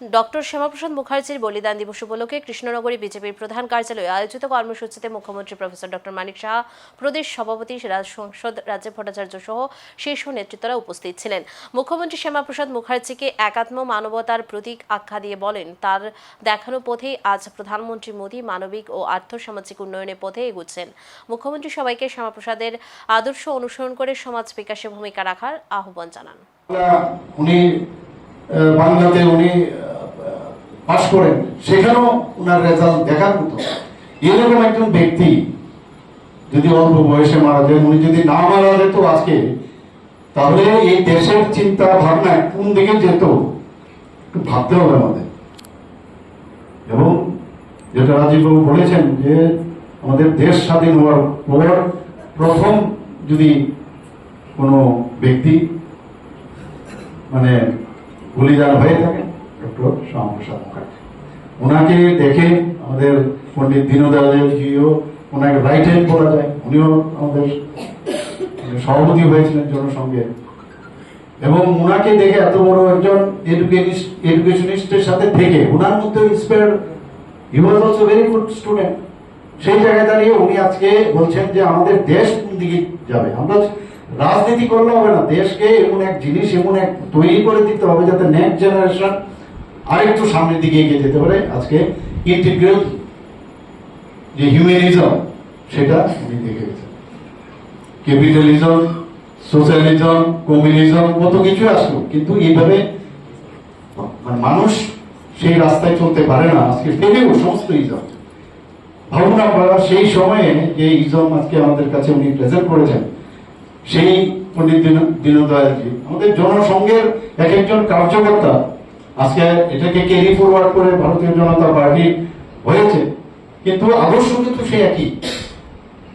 Doctor Shyamaprasad মুখার্জির বলিদান দিবস উপলক্ষে কৃষ্ণনগরী বিজেপির প্রধান কার্যালয়ে আয়োজিত কর্মসূচিতে মুখ্যমন্ত্রী প্রফেসর ডক্টর মানিক সাহা, প্রদেশ সভাপতি সংসদ রাজ্য ভট্টাচার্য সহ শীর্ষ নেতৃত্বরা উপস্থিত ছিলেন। মুখ্যমন্ত্রী শ্যামাপ্রসাদ মুখার্জিকে একাত্ম মানবতার প্রতীক আখ্যা দিয়ে বলেন, তার দেখানো পথেই আজ প্রধানমন্ত্রী মোদী মানবিক ও আর্থসামাজিক উন্নয়নের পথে এগুচ্ছেন। মুখ্যমন্ত্রী সবাইকে শ্যামাপ্রসাদের আদর্শ অনুসরণ করে সমাজ বিকাশে ভূমিকা রাখার আহ্বান জানান। উনি বাংলাতে উনি পাশ করেন, সেখানেও ওনার রেজাল্ট দেখার মতো। এরকম একজন ব্যক্তি যদি অল্প বয়সে মারা যায়, উনি যদি না মারা যেত আজকে, তাহলে এই দেশের চিন্তা ভাবনা কোন দিকে যেত, একটু ভাবতে হবে আমাদের। এবং যেটা রাজীববাবু বলেছেন যে, আমাদের দেশ স্বাধীন হওয়ার পর প্রথম যদি কোনো ব্যক্তি মানে বলিদান হয়ে থাকে ডক্টর শ্যামাপ্রসাদ মুখার্জি। ওনাকে দেখে আমাদের পণ্ডিত দীনদয়ালজিও ওনাকে রাইট হ্যান্ড বলা যায়। উনিও আমাদের সভাপতি হয়েছিলেন এবং ওনাকে দেখে এত বড় একজন এডুকেশনিস্টের সাথে থেকে, ওনার মধ্যে inspire he was also very good student সেই জায়গায় দাঁড়িয়ে উনি আজকে বলছেন যে আমাদের দেশ কোন দিকে যাবে। আমরা রাজনীতি করলে হবে না। দেশকে এমন এক জিনিস, এমন এক তৈরি করে দিতে হবে যাতে নেক্সট জেনারেশন আরেকটু সামনের দিকে এগিয়ে যেতে পারে। আজকে ইন্টিগ্রেল যে হিউম্যানিজম সেটা উনি দেখে ক্যাপিটালিজম সোশ্যালিজম কমিউনিজম কত কিছু আসলো কিন্তু এইভাবে মানে মানুষ সেই রাস্তায় চলতে পারে না। আজকে ফেলেও সমস্ত ইজম ভাবুন আপনারা, সেই সময়ে যে ইজম আজকে আমাদের কাছে উনি প্রেজেন্ট করেছেন, সেই পণ্ডিত দীন- দীনদয়ালজি, আমাদের জনসংঘের এক একজন কার্যকর্তা আজকে এটাকে ক্যারি ফরওয়ার্ড করে ভারতীয় জনতা পার্টি হয়েছে। কিন্তু আদর্শ কিন্তু সে একই।